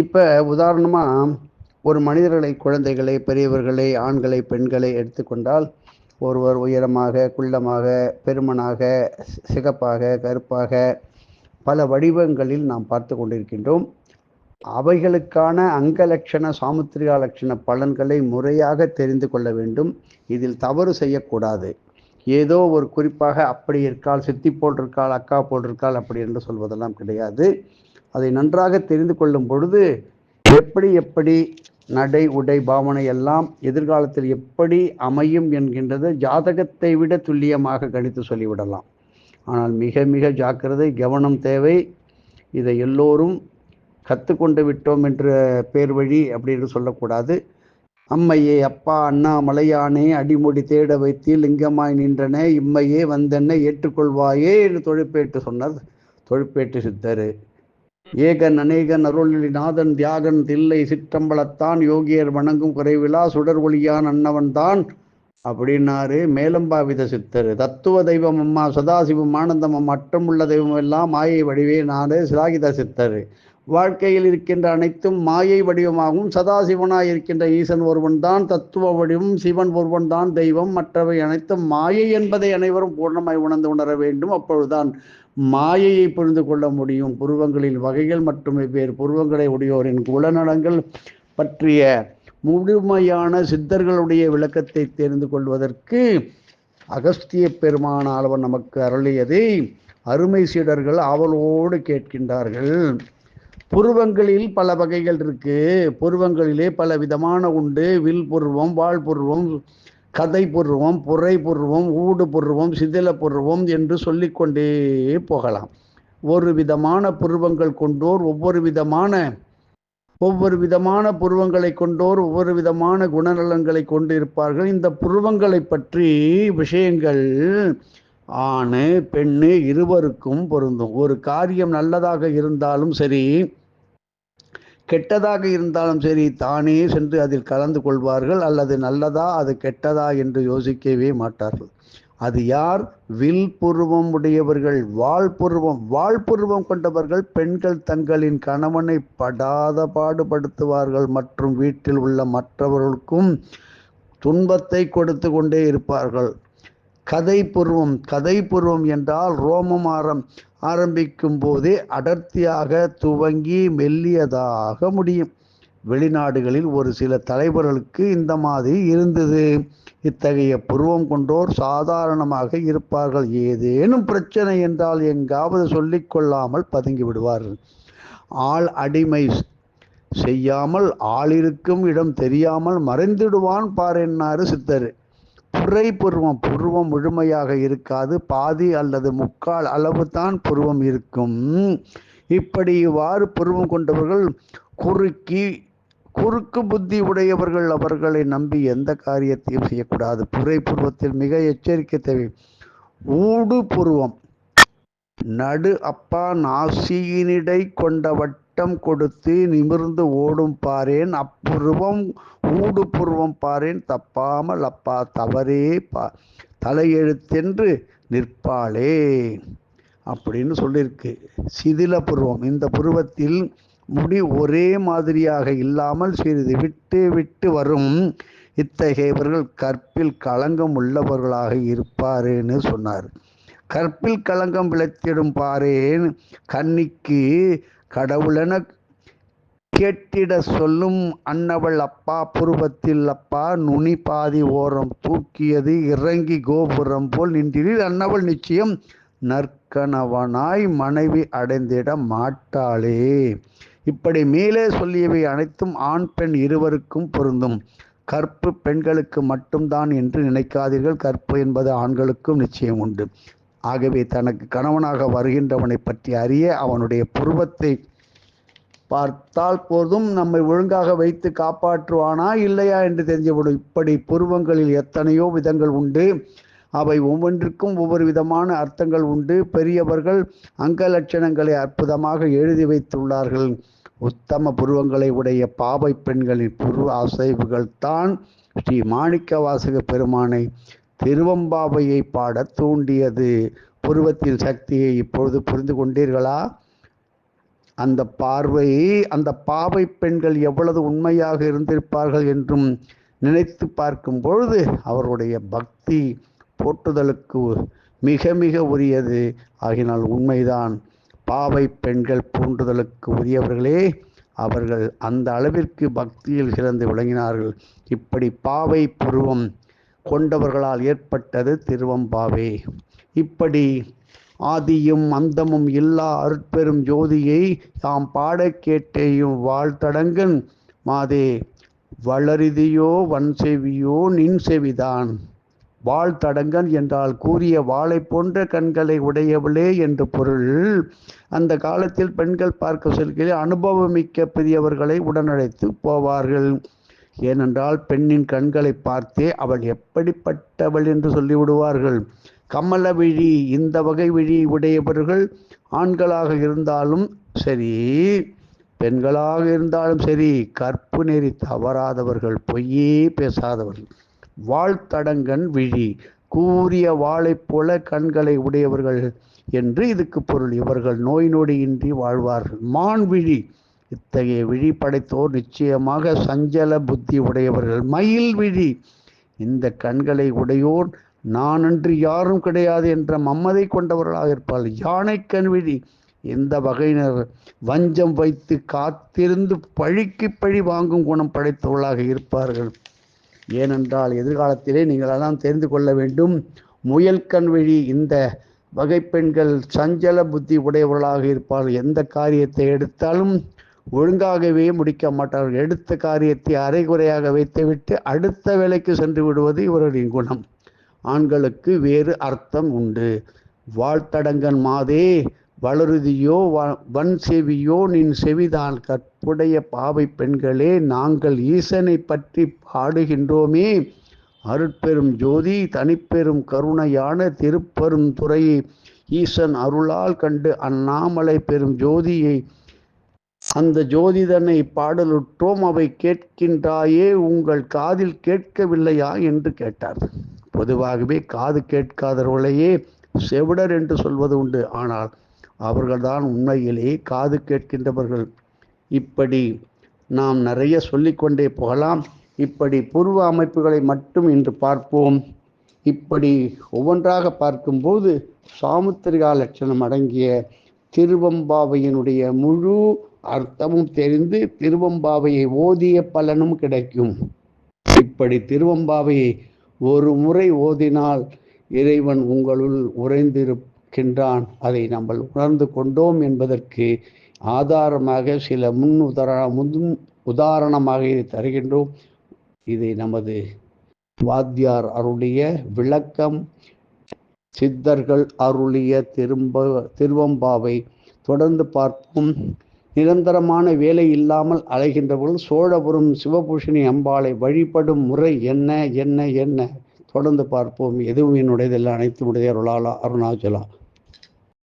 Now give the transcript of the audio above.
இப்போ உதாரணமாக ஒரு மனிதர்களை குழந்தைகளை பெரியவர்களை ஆண்களை பெண்களை எடுத்துக்கொண்டால் ஒருவர் உயரமாக குள்ளமாக பெருமனாக சிகப்பாக கருப்பாக பல வடிவங்களில் நாம் பார்த்து கொண்டிருக்கின்றோம். அவைகளுக்கான அங்கலட்சண சாமுத்திரிகா லட்சண பலன்களை முறையாக தெரிந்து கொள்ள வேண்டும். இதில் தவறு செய்யக்கூடாது. ஏதோ ஒரு குறிப்பாக அப்படி இருக்கால் சித்தி போட்டிருக்காள் அக்கா போட்டிருக்காள் அப்படி என்று சொல்வதெல்லாம் கிடையாது. அதை நன்றாக தெரிந்து கொள்ளும் பொழுது எப்படி எப்படி நடை உடை பாவனை எல்லாம் எதிர்காலத்தில் எப்படி அமையும் என்கின்றது ஜாதகத்தை விட துல்லியமாக கணித்து சொல்லிவிடலாம். ஆனால் மிக மிக ஜாக்கிரதை கவனம் தேவை. இதை எல்லோரும் கற்றுக்கொண்டு விட்டோம் என்ற பேர் வழி அப்படின்னு சொல்லக்கூடாது. அம்மையே அப்பா அண்ணா மலையானே அடிமுடி தேட வைத்து லிங்கமாய் நின்றன இம்மையே வந்தென்ன ஏற்றுக்கொள்வாயே என்று தொழிற்பேட்டு சொன்னார் தொழிற்பேட்டு சித்தர். ஏகன் அநேகன் அருளில் நாதன் தியாகன் தில்லை சிற்றம்பலத்தான் யோகியர் வணங்கும் குறைவிலா சுடர் ஒளியான் அன்னவன்தான் அப்படின்னாரு மேலம்பாவித சித்தர். தத்துவ தெய்வம் அம்மா சதாசிவம் ஆனந்தம் அம்மா அற்றமுள்ள தெய்வம் எல்லாம் மாயை வடிவே நாடு சிலாகித சித்தர். வாழ்க்கையில் இருக்கின்ற அனைத்தும் மாயை வடிவமாகவும் சதாசிவனாய் இருக்கின்ற ஈசன் ஒருவன் தான் தத்துவ வடிவம் சிவன் ஒருவன் தான் தெய்வம் மற்றவை அனைத்தும் மாயை என்பதை அனைவரும் பூர்ணமாய் உணர்ந்து உணர வேண்டும் அப்பொழுதுதான். மாயையை புரிந்து கொள்ள முடியும். புருவங்களில் வகைகள் மற்றும் வெவ்வேறு புருவங்களை உடையோரின் குலநலங்கள் பற்றிய முழுமையான சித்தர்களுடைய விளக்கத்தை தெரிந்து கொள்வதற்கு அகஸ்திய பெருமானால் நமக்கு அருளியதை அருமை சீடர்கள் ஆவலோடு கேட்கின்றார்கள். புருவங்களில் பல வகைகள் இருக்கு. புருவங்களிலே பல விதமான உண்டு. வில் புருவம் வாழ் புருவம் கதை புருவம் புரை புருவம் ஊடு புருவம் சிதில புருவம் என்று சொல்லிக்கொண்டே போகலாம். ஒரு விதமான புருவங்கள் கொண்டோர் ஒவ்வொரு விதமான ஒவ்வொரு விதமான புருவங்களை கொண்டோர் ஒவ்வொரு விதமான குணநலன்களை கொண்டிருப்பார்கள். இந்த புருவங்களை பற்றி விஷயங்கள் ஆணு பெண்ணு இருவருக்கும் பொருந்தும். ஒரு காரியம் நல்லதாக இருந்தாலும் சரி கெட்டதாக இருந்தாலும் சரி தானே சென்று அதில் கலந்து கொள்வார்கள். அல்லது நல்லதா அது கெட்டதா என்று யோசிக்கவே மாட்டார்கள். அது யார்? வில் புருவம் உடையவர்கள். வாழ்புருவம் வாழ்புருவம் கொண்டவர்கள் பெண்கள் தங்களின் கணவனை படாத பாடுபடுத்துவார்கள். மற்றும் வீட்டில் உள்ள மற்றவர்களுக்கும் துன்பத்தை கொடுத்து கொண்டே இருப்பார்கள். கதை பூர்வம். கதை பூர்வம் என்றால் ரோமமாரம் ஆரம்பிக்கும் போதே அடர்த்தியாக துவங்கி மெல்லியதாக முடியும். வெளிநாடுகளில் ஒரு சில தலைவர்களுக்கு இந்த மாதிரி இருந்தது. இத்தகைய புருவம் கொண்டோர் சாதாரணமாக இருப்பார்கள். ஏதேனும் பிரச்சனை என்றால் எங்காவது சொல்லிக்கொள்ளாமல் பதுங்கி விடுவார்கள். ஆள் அடிமை செய்யாமல் ஆள் இருக்கும் இடம் தெரியாமல் மறைந்திடுவான் பார் என்னாரு சித்தர். புரை புருவம் புருவம் முழுமையாக இருக்காது. பாதி அல்லது முக்கால் அளவு தான் புருவம் இருக்கும். இப்படி இவ்வாறு புருவம் கொண்டவர்கள் குறுக்கி குறுக்கு புத்தி உடையவர்கள் அவர்களை நம்பி எந்த காரியத்தையும் செய்யக்கூடாது. புரை புருவத்தில் மிக எச்சரிக்கை தேவை. ஊடு புருவம் நடு அப்பா நாசியினிடை கொண்டவற்றை வட்டம் கொடுத்து நிமிர்ந்து ஓடும் பாரேன். அப்புருவம் ஊடு புருவம் பாரேன். தப்பாமல் அப்பா தவறே பா தலையெழுத்தென்று நிற்பாளே அப்படின்னு சொல்லியிருக்கு சிதில புருவம். இந்த புருவத்தில் முடி ஒரே மாதிரியாக இல்லாமல் சிறிது விட்டு விட்டு வரும். இத்தகையவர்கள் கற்பில் களங்கம் உள்ளவர்களாக இருப்பாருன்னு சொன்னார். கற்பில் களங்கம் விளைத்திடும் பாரேன். கன்னிக்கு கடவுளென கேட்டிட சொல்லும் அன்னவள் அப்பா புருவத்தில் அப்பா நுனி பாதி ஓரம் தூக்கியது இறங்கி கோபுரம் போல் நின்றீர் அன்னவள் நிச்சயம் நற்கணவனாய் மனைவி அடைந்திட மாட்டாளே. இப்படி மேலே சொல்லியவை அனைத்தும் ஆண் பெண் இருவருக்கும் பொருந்தும். கற்பு பெண்களுக்கு மட்டும்தான் என்று நினைக்காதீர்கள். கற்பு என்பது ஆண்களுக்கும் நிச்சயம் உண்டு. ஆகவே தனக்கு கணவனாக வருகின்றவனை பற்றி அறிய அவனுடைய புருவத்தை பார்த்தால் போதும் நம்மை ஒழுங்காக வைத்து காப்பாற்றுவானா இல்லையா என்று தெரிஞ்சுவிடும். இப்படி புருவங்களில் எத்தனையோ விதங்கள் உண்டு. அவை ஒவ்வொன்றுக்கும் ஒவ்வொரு விதமான அர்த்தங்கள் உண்டு. பெரியவர்கள் அங்க லட்சணங்களை அற்புதமாக எழுதி வைத்துள்ளார்கள். உத்தம புருவங்களை உடைய பாவை பெண்களின் புருவ அசைவுகள் தான் ஸ்ரீ மாணிக்க வாசக பெருமானை திருவம்பாவையை பாடத் தூண்டியது. புருவத்தின் சக்தியை இப்பொழுது புரிந்து கொண்டீர்களா? அந்த பார்வை அந்த பாவை பெண்கள் எவ்வளவு உண்மையாக இருந்திருப்பார்கள் என்றும் நினைத்து பார்க்கும் பொழுது அவருடைய பக்தி போற்றுதலுக்கு மிக மிக உரியது. ஆகினால் உண்மைதான். பாவை பெண்கள் போன்றுதலுக்கு உரியவர்களே அவர்கள் அந்த அளவிற்கு பக்தியில் சிறந்து விளங்கினார்கள். இப்படி பாவை புருவம் கொண்டவர்களால் ஏற்பட்டது திருவம்பாவே. இப்படி ஆதியும் அந்தமும் இல்லா அருட்பெரும் ஜோதியை தாம் பாடக் கேட்டேயும் வாழ்த்தடங்கன் மாதே வளரிதியோ வன்செவியோ நின் செவிதான் வாழ்த்தடங்கன் என்றால் கூறிய வாளை போன்ற கண்களை உடையவளே என்று பொருள். அந்த காலத்தில் பெண்கள் பார்க்க செல்கையில் அனுபவமிக்க பெரியவர்களை உடனழைத்து போவார்கள். ஏனென்றால் பெண்ணின் கண்களை பார்த்தே அவள் எப்படிப்பட்டவள் என்று சொல்லிவிடுவார்கள். கமல விழி இந்த வகை விழி உடையவர்கள் ஆண்களாக இருந்தாலும் சரி பெண்களாக இருந்தாலும் சரி கற்பு நெறி தவறாதவர்கள் பொய்யே பேசாதவர்கள். வாழ்த்தடங்கன் விழி கூறிய வாளைப் போல கண்களை உடையவர்கள் என்று இதுக்கு பொருள். இவர்கள் நோய் நொடியின்றி வாழ்வார்கள். மான் விழி இத்தகைய விழி படைத்தோர் நிச்சயமாக சஞ்சல புத்தி உடையவர்கள். மயில் விழி இந்த கண்களை உடையோர் நான் அன்று யாரும் கிடையாது என்ற மம்மதை கொண்டவர்களாக இருப்பார்கள் யானை கண்விழி எந்த வகையினர் வஞ்சம் வைத்து காத்திருந்து பழிக்கு பழி வாங்கும் குணம் படைத்தவர்களாக இருப்பார்கள். ஏனென்றால் எதிர்காலத்திலே நீங்கள் எல்லாம் தெரிந்து கொள்ள வேண்டும் முயல் கண்வழி இந்த வகை பெண்கள் சஞ்சல புத்தி உடையவர்களாக இருப்பார்கள். எந்த காரியத்தை எடுத்தாலும் ஒழுங்காகவே முடிக்க மாட்டார்கள். எடுத்த காரியத்தை அரைகுறையாக வைத்துவிட்டு அடுத்த வேலைக்கு சென்று விடுவது இவர்களின் குணம். ஆண்களுக்கு வேறு அர்த்தம் உண்டு. வாழ்த்தடங்கன் மாதே வளருதியோ வன் செவியோ நின் செவிதான். கற்புடைய பாவை பெண்களே நாங்கள் ஈசனை பற்றி பாடுகின்றோமே. அருட்பெரும் ஜோதி தனிப்பெரும் கருணையான திருப்பெரும் துறையை ஈசன் அருளால் கண்டு அண்ணாமலை பெரும் ஜோதியை அந்த ஜோதிதனை பாடலுற்றோம். அவை கேட்கின்றாயே உங்கள் காதில் கேட்கவில்லையா? என்று கேட்டார் பொதுவாகவே காது கேட்காதவர்களையே செவிடர் என்று சொல்வது உண்டு. ஆனால் அவர்கள்தான் உண்மையிலேயே காது கேட்கின்றவர்கள். இப்படி நாம் நிறைய சொல்லிக்கொண்டே போகலாம். இப்படி பூர்வ அமைப்புகளை மட்டும் இன்று பார்ப்போம். இப்படி ஒவ்வொன்றாக பார்க்கும்போது சாமுத்திரிகா லட்சணம் அடங்கிய திருவம்பாவையினுடைய முழு அர்த்தமும் தெரிந்து திருவம்பாவையை ஓதிய பலனும் கிடைக்கும். இப்படி திருவம்பாவையை ஒரு முறை ஓதினால் இறைவன் உங்களுள் உறைந்திருக்கின்றான். அதை நம்ம உணர்ந்து கொண்டோம் என்பதற்கு ஆதாரமாக சில முன் உதாரண முன் உதாரணமாக இதை தருகின்றோம். இதை நமது வாத்தியார் அருளிய விளக்கம் சித்தர்கள் அருளிய திரும்ப திருவம்பாவை தொடர்ந்து பார்ப்போம். நிரந்தரமான வேலை இல்லாமல் அலைகின்றவர்கள் சோழபுரம் சிவபூஷணி அம்பாளை வழிபடும் முறை என்ன என்ன என்ன? தொடர்ந்து பார்ப்போம். எதுவும் என்னுடையதில்லை அனைத்து உடைய அருளாலா அருணாச்சலா.